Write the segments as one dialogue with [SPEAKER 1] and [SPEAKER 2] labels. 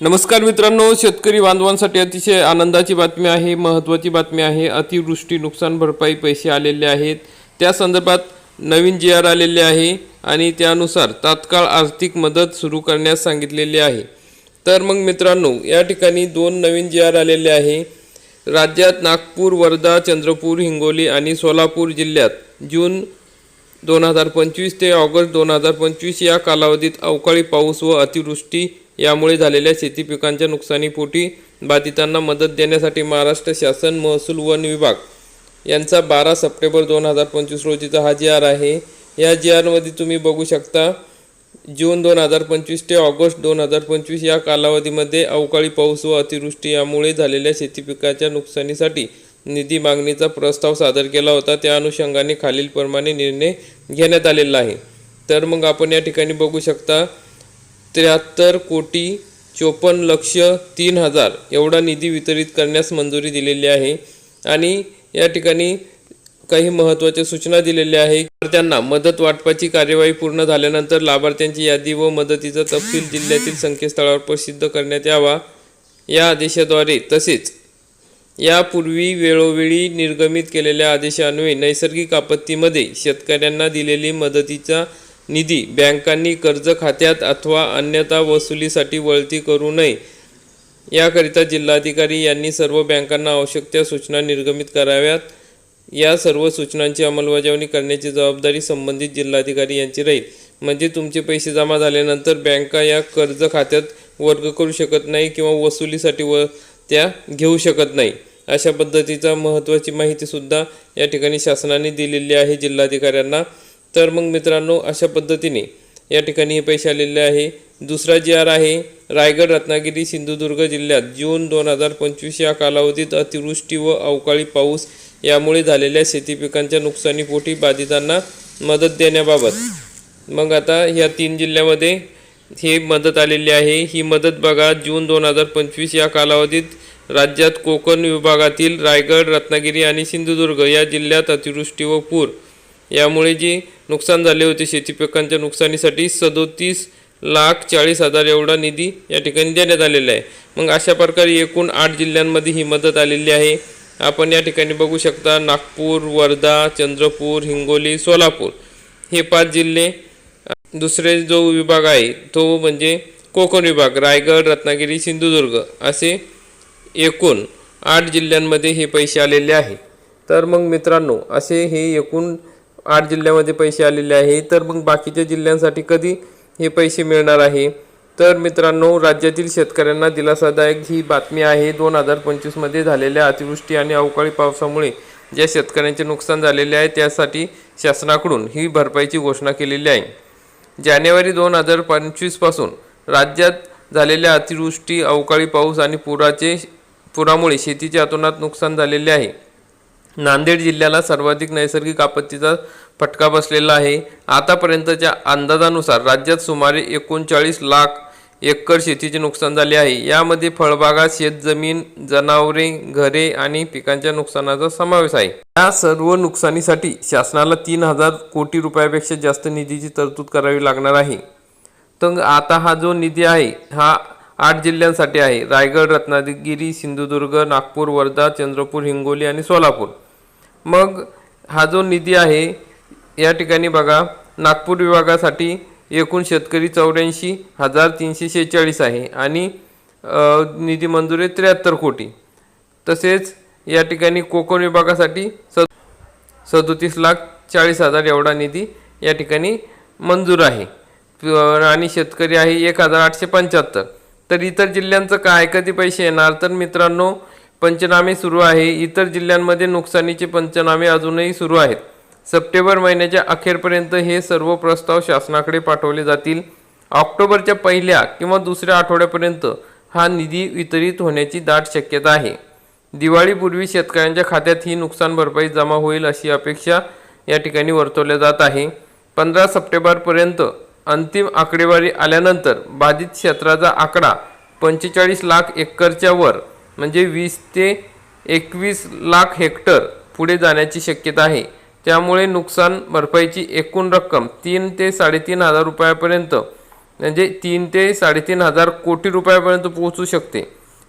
[SPEAKER 1] नमस्कार मित्रांनो शेतकरी बांधवांसाठी अतिशय आनंदाची बातमी आहे महत्त्वाची बातमी आहे. अतिवृष्टी नुकसान भरपाई पैसे आलेले आहेत. त्या संदर्भात नवीन जी आर आलेले आहे आणि त्यानुसार तात्काळ आर्थिक मदत सुरू करण्यास सांगितलेली आहे. तर मग मित्रांनो या ठिकाणी दोन नवीन जी आर आलेले आहे. राज्यात नागपूर वर्धा चंद्रपूर हिंगोली आणि सोलापूर जिल्ह्यात जून दोन हजार पंचवीस ते ऑगस्ट दोन हजार पंचवीस या कालावधीत अवकाळी पाऊस व अतिवृष्टी यामुळे झालेल्या शेती पिकांच्या नुकसानीपोटी बाधितांना मदत देण्यासाठी महाराष्ट्र शासन महसूल वन विभाग यांचा बारा सप्टेंबर दोन हजार पंचवीस रोजीचा हा जी आर आहे. या जी आरमध्ये तुम्ही बघू शकता जून दोन हजार पंचवीस ते ऑगस्ट दोन हजार पंचवीस या कालावधीमध्ये अवकाळी पाऊस व अतिवृष्टी यामुळे झालेल्या शेती पिकाच्या नुकसानीसाठी निधी मागणीचा प्रस्ताव सादर केला होता. त्या अनुषंगाने खालीलप्रमाणे निर्णय घेण्यात आलेला आहे. तर मग आपण या ठिकाणी बघू शकता त्र्याहत्तर कोटी चोपन्न लक्ष तीन हजार एवढा निधी वितरित करण्यास मंजुरी दिलेली आहे. आणि या ठिकाणी काही महत्त्वाच्या सूचना दिलेल्या आहे तर त्यांना मदत वाटपाची कार्यवाही पूर्ण झाल्यानंतर लाभार्थ्यांची यादी व मदतीचा तपशील जिल्ह्यातील संकेतस्थळावर प्रसिद्ध करण्यात यावा. या आदेशाद्वारे तसेच यापूर्वी वेळोवेळी निर्गमित केलेल्या आदेशान्वये नैसर्गिक आपत्तीमध्ये शेतकऱ्यांना दिलेली मदतीचा निधी बँकांनी कर्ज खात्यात अथवा अन्यथा वसुलीसाठी वळती करू नये. याकरिता जिल्हाधिकारी यांनी सर्व बँकांना आवश्यक त्या सूचना निर्गमित कराव्यात. या सर्व सूचनांची अंमलबजावणी करण्याची जबाबदारी संबंधित जिल्हाधिकारी यांची राहील. म्हणजे तुमचे पैसे जमा झाल्यानंतर बँका या कर्ज खात्यात वर्ग करू शकत नाही किंवा वसुलीसाठी व त्या घेऊ शकत नाही. अशा पद्धतीचा महत्त्वाची माहितीसुद्धा या ठिकाणी शासनाने दिलेली आहे जिल्हाधिकाऱ्यांना. तर मग मित्रांनो अशा पद्धतीने या ठिकाणी हे पैसे आलेले आहे. दुसरा जी आर आहे रायगड रत्नागिरी सिंधुदुर्ग जिल्ह्यात. जून दोन हजार पंचवीस या कालावधीत अतिवृष्टी व अवकाळी पाऊस यामुळे झालेल्या शेती पिकांच्या नुकसानीपोटी बाधितांना मदत देण्याबाबत. मग आता या तीन जिल्ह्यामध्ये ही मदत आलेली आहे. ही मदत बघा जून दोन हजार पंचवीस या कालावधीत राज्यात कोकण विभागातील रायगड रत्नागिरी आणि सिंधुदुर्ग या जिल्ह्यात अतिवृष्टी व पूर यामुळे जी नुकसान झाले होते. शेती पिकांच्या नुकसानीसाठी सदोतीस लाख चाळीस हजार एवढा निधी या ठिकाणी देण्यात आलेला आहे. मग अशा प्रकारे एकूण आठ जिल्ह्यांमध्ये ही मदत आलेली आहे. आपण या ठिकाणी बघू शकता नागपूर वर्धा चंद्रपूर हिंगोली सोलापूर. हे पाच जिल्हे दुसरे जो विभाग आहे तो म्हणजे कोकण विभाग रायगड रत्नागिरी सिंधुदुर्ग असे एकूण आठ जिल्ह्यांमध्ये हे पैसे आलेले आहे. तर मग मित्रांनो असे हे एकूण आठ जिल्ह्यामध्ये पैसे आलेले आहे. तर मग बाकीच्या जिल्ह्यांसाठी कधी हे पैसे मिळणार आहे? तर मित्रांनो राज्यातील शेतकऱ्यांना दिलासादायक ही बातमी आहे. दोन हजार पंचवीसमध्ये झालेल्या अतिवृष्टी आणि अवकाळी पावसामुळे ज्या शेतकऱ्यांचे नुकसान झालेले आहे त्यासाठी शासनाकडून ही भरपाईची घोषणा केलेली आहे. जानेवारी दोन हजार पंचवीसपासून राज्यात झालेल्या अतिवृष्टी अवकाळी पाऊस आणि पुराचे पुरामुळे शेतीचे अतोनात नुकसान झालेले आहे. नांदेड जिल्ह्याला सर्वाधिक नैसर्गिक आपत्तीचा फटका बसलेला आहे. आतापर्यंतच्या अंदाजानुसार राज्यात सुमारे एकोणचाळीस लाख एकर शेतीचे नुकसान झाले आहे. यामध्ये फळबागा शेतजमीन जनावरे घरे आणि पिकांच्या नुकसानाचा समावेश आहे. या सर्व नुकसानीसाठी शासनाला तीन हजार कोटी रुपयापेक्षा जास्त निधीची तरतूद करावी लागणार आहे. तर आता हा जो निधी आहे हा आठ जिल्ह्यांसाठी आहे. रायगड रत्नागिरी सिंधुदुर्ग नागपूर वर्धा चंद्रपूर हिंगोली आणि सोलापूर. मग हा जो निधी आहे या ठिकाणी बघा नागपूर विभागासाठी एकूण शेतकरी चौऱ्याऐंशी हजार तीनशे शेहेचाळीस आहे आणि निधी मंजूर आहे त्र्याहत्तर कोटी. तसेच या ठिकाणी कोकण विभागासाठी स सदोतीस लाख चाळीस हजार एवढा निधी या ठिकाणी मंजूर आहे. आणि शेतकरी आहे एक हजार आठशे पंच्याहत्तर. तर इतर जिल्ह्यांचं काय? कधी पैसे येणार? तर मित्रांनो पंचनामे सुरू आहे. इतर जिल्ह्यांमध्ये नुकसानीचे पंचनामे अजूनही सुरू आहेत. सप्टेंबर महिन्याच्या अखेरपर्यंत हे सर्व प्रस्ताव शासनाकडे पाठवले जातील. ऑक्टोबरच्या पहिल्या किंवा दुसऱ्या आठवड्यापर्यंत हा निधी वितरित होण्याची दाट शक्यता आहे. दिवाळीपूर्वी शेतकऱ्यांच्या खात्यात ही नुकसान भरपाई जमा होईल अशी अपेक्षा या ठिकाणी वर्तवल्या जात आहे. पंधरा सप्टेंबरपर्यंत अंतिम आकडेवारी आल्यानंतर बाधित क्षेत्राचा आकडा पंचेचाळीस लाख एकरच्या वर म्हणजे वीस ते एकवीस लाख हेक्टर पुढे जाण्याची शक्यता आहे. त्यामुळे नुकसान भरपाईची एकूण रक्कम तीन ते साडेतीन हजार रुपयापर्यंत म्हणजे तीन ते साडेतीन हजार कोटी रुपयापर्यंत पोहोचू शकते.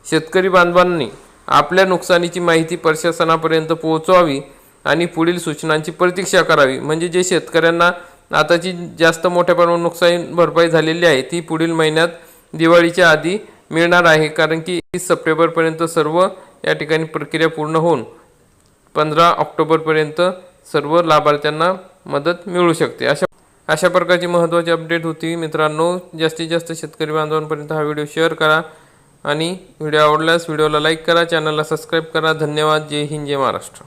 [SPEAKER 1] शेतकरी बांधवांनी आपल्या नुकसानीची माहिती प्रशासनापर्यंत पोहोचवावी आणि पुढील सूचनांची प्रतीक्षा करावी. म्हणजे जे शेतकऱ्यांना आताची जास्त मोठ्या प्रमाणात नुकसान भरपाई झालेली आहे ती पुढील महिन्यात दिवाळीच्या आधी मिळणार आहे. कारण की तीस सप्टेंबरपर्यंत सर्व या ठिकाणी प्रक्रिया पूर्ण होऊन पंधरा ऑक्टोबरपर्यंत सर्व लाभार्थ्यांना मदत मिळू शकते. अशा अशा प्रकारची महत्त्वाची अपडेट होती. मित्रांनो जास्तीत जास्त शेतकरी बांधवांपर्यंत हा व्हिडिओ शेअर करा आणि व्हिडिओ आवडल्यास व्हिडिओला लाईक करा चॅनलला सबस्क्राईब करा. धन्यवाद. जय हिंद जय महाराष्ट्र.